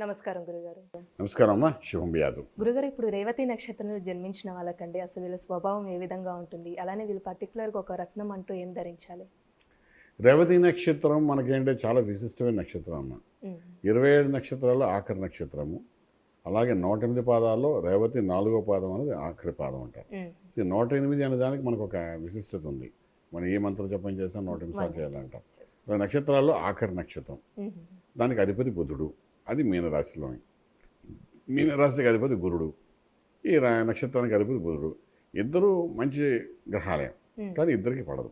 నమస్కారం గురుగారు. నమస్కారం అమ్మా. శుభం యాదవ్ గురుగారు ఇప్పుడు రేవతి నక్షత్రంలో జన్మించిన వాళ్ళకండి అసలు వీళ్ళ స్వభావం ఏ విధంగా ఉంటుంది? అలానే వీళ్ళు పర్టికులర్గా ఒక రత్నం అంటూ ఏం ధరించాలి? రేవతి నక్షత్రం మనకేంటే చాలా విశిష్టమైన నక్షత్రం అమ్మ. ఇరవై ఏడు నక్షత్రాల్లో ఆఖరి నక్షత్రము. అలాగే నూట ఎనిమిది పాదాల్లో రేవతి నాలుగో పాదం అనేది ఆఖరి పాదం అంటారు. నూట ఎనిమిది అనే దానికి మనకు ఒక విశిష్టత ఉంది. మనం ఏ మంత్రం జపం చేసినా నూట ఎనిమిది సార్లు చేయాలంటాం. నక్షత్రాల్లో ఆఖరి నక్షత్రం. దానికి అధిపతి బుధుడు. అది మీనరాశిలోని. మీనరాశికి అధిపతి గురుడు ఈ రా- నక్షత్రానికి అధిపతి బుధుడు ఇద్దరు మంచి గ్రహాలే కానీ ఇద్దరికి పడదు.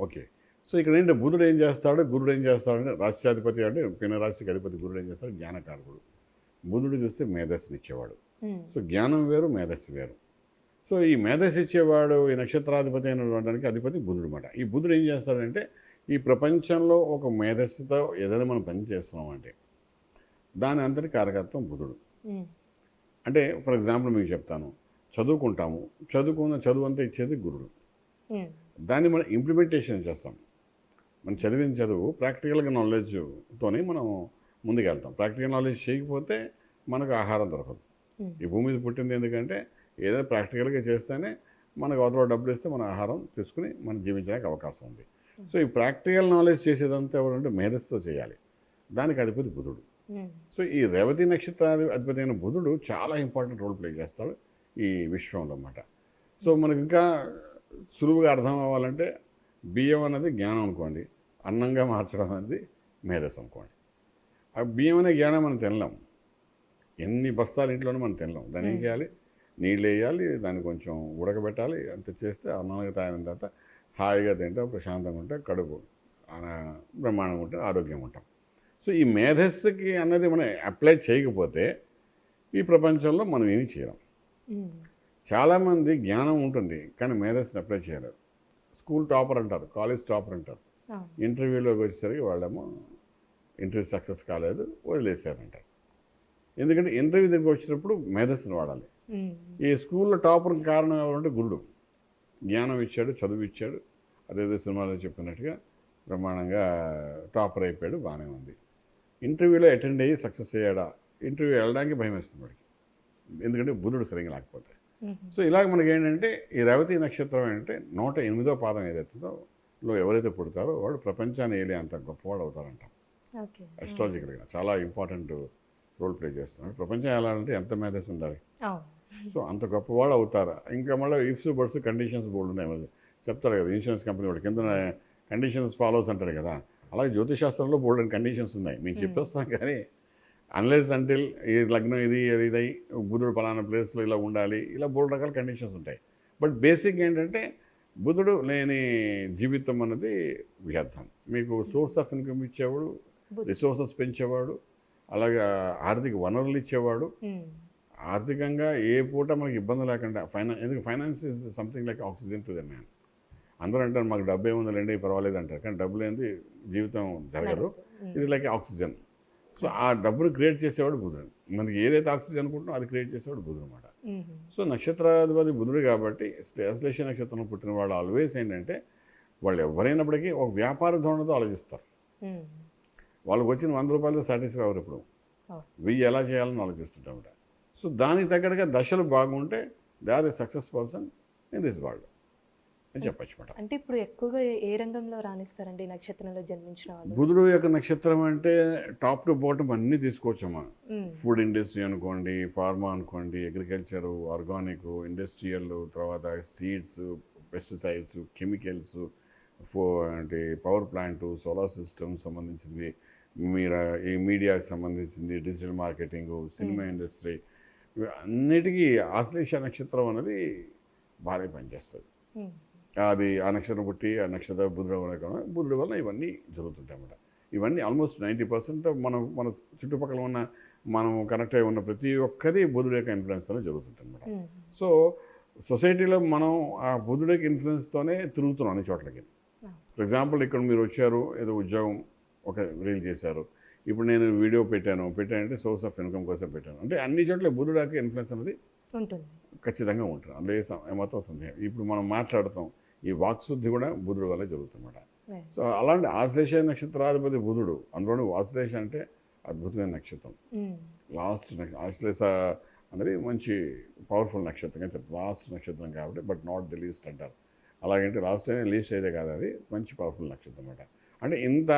ఓకే. సో ఇక్కడ ఏంటంటే బుధుడు ఏం చేస్తాడు? గురుడు ఏం చేస్తాడు అంటే రాష్ట్రాధిపతి అంటే పిన రాశికి అధిపతి గురుడు ఏం చేస్తాడు? జ్ఞానకారకుడు. బుధుడు చూస్తే మేధస్సుని ఇచ్చేవాడు. సో జ్ఞానం వేరు మేధస్సు వేరు. సో ఈ మేధస్సు ఇచ్చేవాడు ఈ నక్షత్రాధిపతి అయినటువంటి అధిపతి బుధుడు అనమాట ఈ బుధుడు ఏం చేస్తాడంటే ఈ ప్రపంచంలో ఒక మేధస్సుతో ఏదైనా మనం పని దాని అంతటి కారకత్వం బుధుడు. అంటే ఫర్ ఎగ్జాంపుల్ మీకు చెప్తాను. చదువుకుంటాము. చదువుకున్న చదువు అంతా ఇచ్చేది గురుడు. దాన్ని మనం ఇంప్లిమెంటేషన్ చేస్తాం. మనం చదివిన చదువు ప్రాక్టికల్గా నాలెడ్జ్తోనే మనం ముందుకెళ్తాం. ప్రాక్టికల్ నాలెడ్జ్ చేయకపోతే మనకు ఆహారం దొరకదు. ఈ భూమి మీద పుట్టింది ఎందుకంటే ఏదైనా ప్రాక్టికల్గా చేస్తేనే మనకు అవతల డబ్బులు ఇస్తే మన ఆహారం తీసుకుని మనం జీవించడానికి అవకాశం ఉంది. సో ఈ ప్రాక్టికల్ నాలెడ్జ్ చేసేదంతా ఎవరంటే మేధస్సుతో చేయాలి. దానికి అధిపతి బుధుడు. సో ఈ రేవతి నక్షత్రాది అధిపతి అయిన బుధుడు చాలా ఇంపార్టెంట్ రోల్ ప్లే చేస్తాడు ఈ విశ్వంలో అన్నమాట. సో మనకి ఇంకా సులువుగా అర్థం అవ్వాలంటే బియ్యం అనేది జ్ఞానం అనుకోండి అన్నంగా మార్చడం అనేది మేధస్సు అనుకోండి. ఆ బియ్యం అనే జ్ఞానం మనం తినలేం. ఎన్ని బస్తాలు ఇంట్లోనే మనం తినలేం. దాన్ని ఏం Hmm. చేయాలి? నీళ్ళు వేయాలి దాన్ని కొంచెం ఉడకబెట్టాలి అంత చేస్తే అన్నంగా తాగిన తర్వాత హాయిగా తింటాం ప్రశాంతంగా ఉంటే కడుపు బ్రహ్మాండంగా ఉంటే ఆరోగ్యంగా ఉంటాం. సో ఈ మేధస్సుకి అన్నది మనం అప్లై చేయకపోతే ఈ ప్రపంచంలో మనం ఏమీ చేయలేం. చాలామంది జ్ఞానం ఉంటుంది కానీ మేధస్సుని అప్లై చేయలేరు. స్కూల్ టాపర్ అంటారు కాలేజ్ టాపర్ అంటారు. ఇంటర్వ్యూలోకి వచ్చేసరికి వాళ్ళేమో ఇంటర్వ్యూ సక్సెస్ కాలేదు వదిలేశారంటారు. ఎందుకంటే ఇంటర్వ్యూ దగ్గరికి వచ్చినప్పుడు మేధస్సుని వాడాలి. ఈ స్కూల్లో టాపర్ కారణం ఎవరంటే గురుడు. జ్ఞానం ఇచ్చాడు చదువు ఇచ్చాడు అదేదో సినిమాలో చెప్పినట్టుగా బ్రహ్మాండంగా టాపర్ అయిపోయాడు బాగానే ఉంది. ఇంటర్వ్యూలో అటెండ్ అయ్యి సక్సెస్ అయ్యాడా? ఇంటర్వ్యూ వెళ్ళడానికి భయం వేస్తుంది వాడికి. ఎందుకంటే బుధుడు సరిగ్గా లేకపోతే. సో ఇలాగ మనకి ఏంటంటే ఈ రేవతి నక్షత్రం ఏంటంటే నూట ఎనిమిదో పాదం ఏదైతుందో లో ఎవరైతే పుడతారో వాడు ప్రపంచాన్ని ఏలే అంత గొప్పవాడు అవుతారంట. అస్ట్రాలజికల్గా చాలా ఇంపార్టెంట్ రోల్ ప్లే చేస్తున్నాడు ప్రపంచం ఎలా అంటే ఎంత మేధస్ ఉండాలి. సో అంత గొప్పవాళ్ళు అవుతారా? ఇంకా మళ్ళీ ఇఫ్స్ బర్డ్స్ కండిషన్స్ బోర్డు ఉన్నాయి. చెప్తారు కదా ఇన్సూరెన్స్ కంపెనీ వాడు కింద కండిషన్స్ ఫాలోస్ అంటారు కదా. అలాగే జ్యోతిశాస్త్రంలో బోల్డ్ అని కండిషన్స్ ఉన్నాయి. మేము. చెప్పేస్తాం కానీ అన్లెస్ అంటిల్ ఈ లగ్నం ఇది ఇది బుధుడు పలానా ప్లేస్లో ఇలా ఉండాలి ఇలా బోల్డ్ రకాల కండిషన్స్ ఉంటాయి. బట్ బేసిక్ ఏంటంటే బుధుడు లేని జీవితం అన్నది వ్యర్థం. మీకు సోర్స్ ఆఫ్ ఇన్కమ్ ఇచ్చేవాడు. రిసోర్సెస్ పెంచేవాడు అలాగే ఆర్థిక వనరులు ఇచ్చేవాడు. ఆర్థికంగా ఏ పూట మనకి ఇబ్బంది లేకుండా ఫైనాన్స్ ఎందుకు finance is something like oxygen to the man అందరూ అంటారు మాకు డబ్బు ఏముంది లేండి పర్వాలేదు అంటారు కానీ డబ్బు లేనిది జీవితం జరగదు. ఇది లైక్ ఆక్సిజన్. సో ఆ డబ్బును క్రియేట్ చేసేవాడు బుధుడు. మనకి ఏదైతే ఆక్సిజన్ అనుకుంటున్నామో అది క్రియేట్ చేసేవాడు బుధుడు అనమాట సో నక్షత్రాధిపతి బుధుడు కాబట్టి శ్లేష నక్షత్రం పుట్టిన వాళ్ళు ఆల్వేస్ ఏంటంటే వాళ్ళు ఎవరైనప్పటికీ ఒక వ్యాపార ధోరణితో ఆలోచిస్తారు. వాళ్ళకి వచ్చిన వంద రూపాయలతో సాటిస్ఫై అవ్వరు ఇప్పుడు. వెయ్యి ఎలా చేయాలని ఆలోచిస్తుంటామట సో దానికి తగ్గట్టుగా దశలు బాగుంటే they are a success person in this world అని చెప్పచ్చు అనమాట అంటే ఇప్పుడు ఎక్కువగా ఏ- రంగంలో రాణిస్తారండి నక్షత్రంలో జన్మించిన వాళ్ళు? బుధుడు యొక్క నక్షత్రం అంటే టాప్ టు బాటమ్ అన్నీ తీసుకోవచ్చమ్మా. ఫుడ్ ఇండస్ట్రీ అనుకోండి ఫార్మా అనుకోండి అగ్రికల్చరు ఆర్గానిక్ ఇండస్ట్రియల్ తర్వాత సీడ్స్ పెస్టిసైడ్స్ కెమికల్స్ ఫో అంటే పవర్ ప్లాంట్ సోలార్ సిస్టమ్ సంబంధించింది మీరు ఈ మీడియాకి సంబంధించింది డిజిటల్ మార్కెటింగ్ సినిమా ఇండస్ట్రీ అన్నిటికీ ఆశ్లేష నక్షత్రం అనేది బాగా పనిచేస్తుంది. అది ఆ నక్షత్రం పుట్టి ఆ నక్షత్ర బుధుడు వల్ల బుధుడు వల్ల ఇవన్నీ జరుగుతుంటాయి అన్నమాట. ఇవన్నీ ఆల్మోస్ట్ నైంటీ పర్సెంట్ మనం మన చుట్టుపక్కల ఉన్న మనం కనెక్ట్ అయి ఉన్న ప్రతి ఒక్కరి బుధుడు యొక్క ఇన్ఫ్లుయెన్స్ అనేది జరుగుతుంటుంది అనమాట ఉమ్, సో సొసైటీలో మనం ఆ బుధుడికి ఇన్ఫ్లుయెన్స్తోనే తిరుగుతున్నాం అన్ని చోట్లకి. ఫర్ ఎగ్జాంపుల్ ఇక్కడ మీరు వచ్చారు ఏదో ఉద్యోగం ఒక రీల్ చేశారు. ఇప్పుడు నేను వీడియో పెట్టాను పెట్టానంటే సోర్స్ ఆఫ్ ఇన్కమ్ కోసం పెట్టాను. అంటే అన్ని చోట్ల బుధుడికి ఇన్ఫ్లుయెన్స్ అనేది ఉంటుంది. ఖచ్చితంగా ఉంటుంది. అందులో ఏమాత్రం సందేహం. ఇప్పుడు మనం మాట్లాడుతాం ఈ వాక్శుద్ధి కూడా బుధుడు వల్ల జరుగుతుందన్నమాట. Right. సో అలాంటి ఆశ్లేష నక్షత్రాధిపతి బుధుడు అందులోని ఆశ్లేష అంటే అద్భుతమైన నక్షత్రం. లాస్ట్ ఆశ్లేష అనేది మంచి పవర్ఫుల్ నక్షత్రం. అని చెప్తారు లాస్ట్ నక్షత్రం కాబట్టి బట్ నాట్ ది లీస్ట్ అంటారు. అలాగంటే లాస్ట్ అయినా లీస్ట్ అయితే కాదు అది మంచి పవర్ఫుల్ నక్షత్రం అనమాట అంటే ఇంత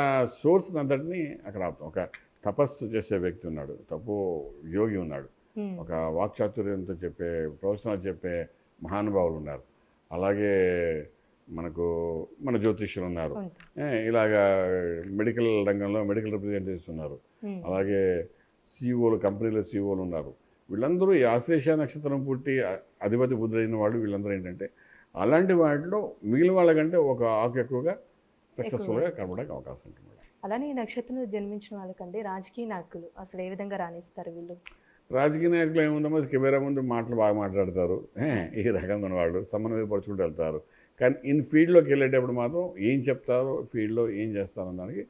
సోర్స్ అంతటిని అక్కడ ఒక తపస్సు చేసే వ్యక్తి ఉన్నాడు తప్పు యోగి ఉన్నాడు. ఉమ్. ఒక వాక్చాతుర్యంతో చెప్పే ప్రవచనాలు చెప్పే మహానుభావులు ఉన్నారు. అలాగే మనకు మన జ్యోతిష్యులు ఉన్నారు. ఇలాగా మెడికల్ రంగంలో మెడికల్ రిప్రజెంటేటివ్స్ ఉన్నారు. అలాగే సీఈఓలు కంపెనీల సీఈఓలు ఉన్నారు. వీళ్ళందరూ ఈ ఆశ్లేష నక్షత్రం పుట్టి అధిపతి బుద్ధుడైన వాళ్ళు వీళ్ళందరూ ఏంటంటే అలాంటి వాటిలో మిగిలిన వాళ్ళకంటే ఒక ఆకు ఎక్కువగా సక్సెస్ఫుల్గా కనబడడానికి అవకాశం ఉంటుంది. అలానే ఈ నక్షత్రంలో జన్మించిన వాళ్ళకండి రాజకీయ నాయకులు అసలు ఏ విధంగా రాణిస్తారు వీళ్ళు? రాజకీయ నాయకులు ఏముందమ్మా? కెమెరా ముందు మాటలు బాగా మాట్లాడతారు. ఈ రకంగా ఉన్న వాళ్ళు సమన్వయపరుచుకుంటూ వెళ్తారు. కానీ ఇన్ ఫీల్డ్లోకి వెళ్ళేటప్పుడు మాత్రం ఏం చెప్తారో ఫీల్డ్లో ఏం చేస్తారో దానికి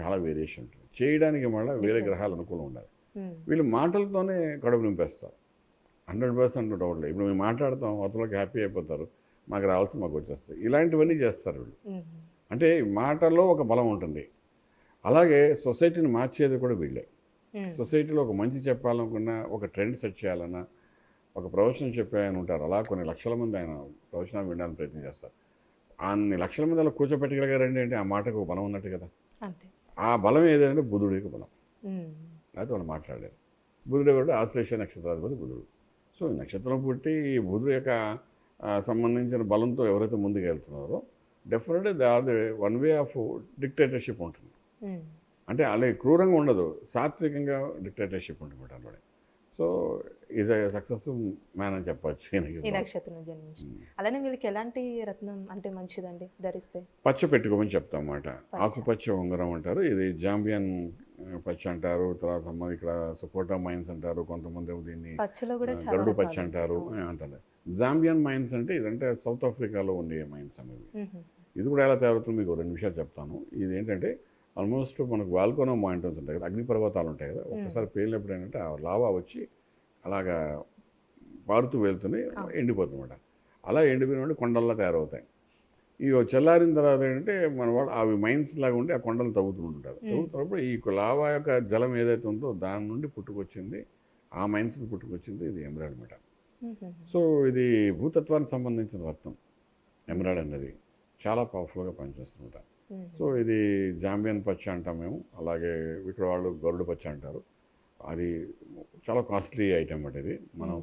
చాలా వేరియేషన్ ఉంటుంది. చేయడానికి మళ్ళీ వేరే. గ్రహాలు అనుకూలం ఉండాలి. ఉమ్. వీళ్ళు మాటలతోనే కడుపు నింపేస్తారు. హండ్రెడ్ పర్సెంట్ డౌట్ లేదు ఇప్పుడు మేము మాట్లాడతాం అవతలకి హ్యాపీ అయిపోతారు. మాకు రావాల్సి మాకు వచ్చేస్తాయి. ఇలాంటివన్నీ చేస్తారు వీళ్ళు. ఉమ్. అంటే మాటల్లో ఒక బలం ఉంటుంది. అలాగే సొసైటీని మార్చేది కూడా వీళ్ళే. సొసైటీలో ఒక మంచి చెప్పాలనుకున్నా ఒక ట్రెండ్ సెట్ చేయాలన్నా ఒక ప్రవచనం చెప్పే ఆయన ఉంటారు. అలా కొన్ని లక్షల మంది ఆయన ప్రవచనాలు వినడానికి ప్రయత్నం చేస్తారు. అన్ని లక్షల మంది అలా కూర్చోపెట్టగలిగారండి అంటే ఆ మాటకు బలం ఉన్నట్టు కదా? ఆ బలం ఏదంటే బుధుడికి బలం. ఉమ్. అయితే వాళ్ళు మాట్లాడారు. బుధుడు కూడా ఆశ్లేష నక్షత్రాధిపతి బుధుడు. సో ఈ నక్షత్రం పుట్టి ఈ బుధుడు యొక్క సంబంధించిన బలంతో ఎవరైతే ముందుకు వెళ్తున్నారో డెఫినెట్గా they are the one way of dictatorship ఉంటుంది. అంటే అలా క్రూరంగా ఉండదు. సాత్వికంగా డిక్టేటర్షిప్ ఉంటుంది అందులో so is a successful man అని చెప్పచ్చు ఈ నక్షత్రం. జన్మించి. అలానే వీళ్ళకి ఎలాంటి రత్నం అంటే మంచిదండి ధరిస్తే? పచ్చ పెట్టుకోమని చెప్తాం అన్నమాట ఆకుపచ్చ ఉంగరం అంటారు. ఇది జాంబియన్ పచ్చ అంటారు. తర్వాత ఇక్కడ సపోటా మైన్స్ అంటారు. కొంతమంది దీన్ని గరుడు పచ్చ. అంటారు. అంటారు. జాంబియన్ మైన్స్ అంటే ఇదంటే సౌత్ ఆఫ్రికాలో ఉండే మైన్స్ అనేవి. ఇది కూడా ఎలా తయారవుతుందో మీకు రెండు నిమిషాలు చెప్తాను. ఇది ఏంటంటే ఆల్మోస్ట్ మనకు వాల్కోనో మాయింటన్స్ ఉంటాయి కదా అగ్నిపర్వతాలు ఉంటాయి కదా ఒక్కసారి పేలినప్పుడు ఏంటంటే ఆ లావా వచ్చి అలాగా పారుతూ వెళ్తూనే ఎండిపోతుందన్నమాట. అలా ఎండిపోయినప్పుడు కొండల్లా తయారవుతాయి. ఇవి చల్లారిన తర్వాత ఏంటంటే మన వాళ్ళు అవి మైన్స్ లాగా ఉండి ఆ కొండలు తవ్వుతూ ఉంటారు తవ్వుతున్నప్పుడు ఈ లావా యొక్క జలం ఏదైతే ఉందో దాని నుండి పుట్టుకొచ్చింది ఆ మైన్స్ పుట్టుకొచ్చింది ఇది ఎమరాల్డ్ అనమాట. సో ఇది భూతత్వానికి సంబంధించిన రత్నం ఎమరాల్డ్ అనేది చాలా పవర్ఫుల్గా పనిచేస్తుంట ఉహు. సో ఇది జాంబియన్ పచ్చ అంటాం మేము. అలాగే ఇక్కడ వాళ్ళు గరుడు పచ్చ అంటారు. అది చాలా కాస్ట్లీ ఐటమ్ అన్నమాట ఇది. మనం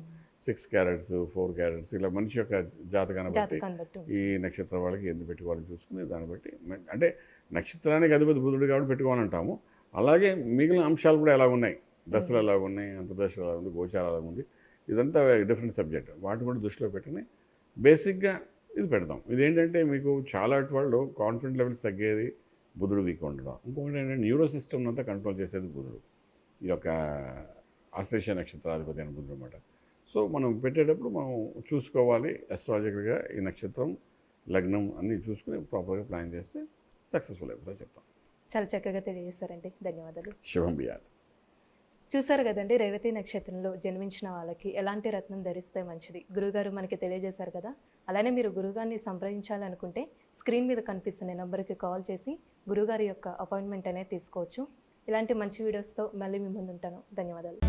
సిక్స్ క్యారెట్స్ ఫోర్ క్యారెట్స్ ఇలా మనిషి యొక్క జాతకాన్ని బట్టి. ఈ నక్షత్రం వాళ్ళకి ఎందుకు పెట్టుకోవాలని చూసుకుని దాన్ని బట్టి అంటే నక్షత్రానికి అధిపతి బుధుడు కాబట్టి పెట్టుకోవాలంటాము అలాగే మిగిలిన అంశాలు కూడా ఎలా ఉన్నాయి? దశలు ఎలా ఉన్నాయి? అంతర్దశలు ఎలా ఉంది? గోచారం ఎలా ఉంది? ఇదంతా డిఫరెంట్ సబ్జెక్ట్. వాటిని కూడా దృష్టిలో పెట్టుకుని బేసిక్గా ఇది పెడతాం ఇదేంటంటే మీకు చాలా వాళ్ళు కాన్ఫిడెంట్ లెవెల్స్ తగ్గేది బుధుడు వీక్ ఉండడం. ఇంకొకటి ఏంటంటే న్యూరో సిస్టమ్ అంతా కంట్రోల్ చేసేది బుధుడు. ఈ యొక్క ఆశ్లేష నక్షత్రాధిపతి అయిన బుధుడు అనమాట సో మనం పెట్టేటప్పుడు మనం చూసుకోవాలి అస్ట్రాలజికల్గా ఈ నక్షత్రం లగ్నం అన్నీ చూసుకుని ప్రాపర్గా ప్లాన్ చేస్తే సక్సెస్ఫుల్ అయిపోతుందో చెప్తాం. చాలా చక్కగా తెలియజేశారండి. ధన్యవాదాలు. శుభం బియాద్ చూసారు కదండి రేవతి నక్షత్రంలో జన్మించిన వాళ్ళకి ఎలాంటి రత్నం ధరిస్తే మంచిది? గురుగారు మనకి తెలియజేశారు కదా అలానే మీరు గురుగారిని సంప్రదించాలనుకుంటే స్క్రీన్ మీద కనిపిస్తున్న నెంబర్కి కాల్ చేసి గురుగారి యొక్క అపాయింట్మెంట్ అనేది తీసుకోవచ్చు. ఇలాంటి మంచి వీడియోస్తో మళ్ళీ మీ ముందు ఉంటాను ధన్యవాదాలు.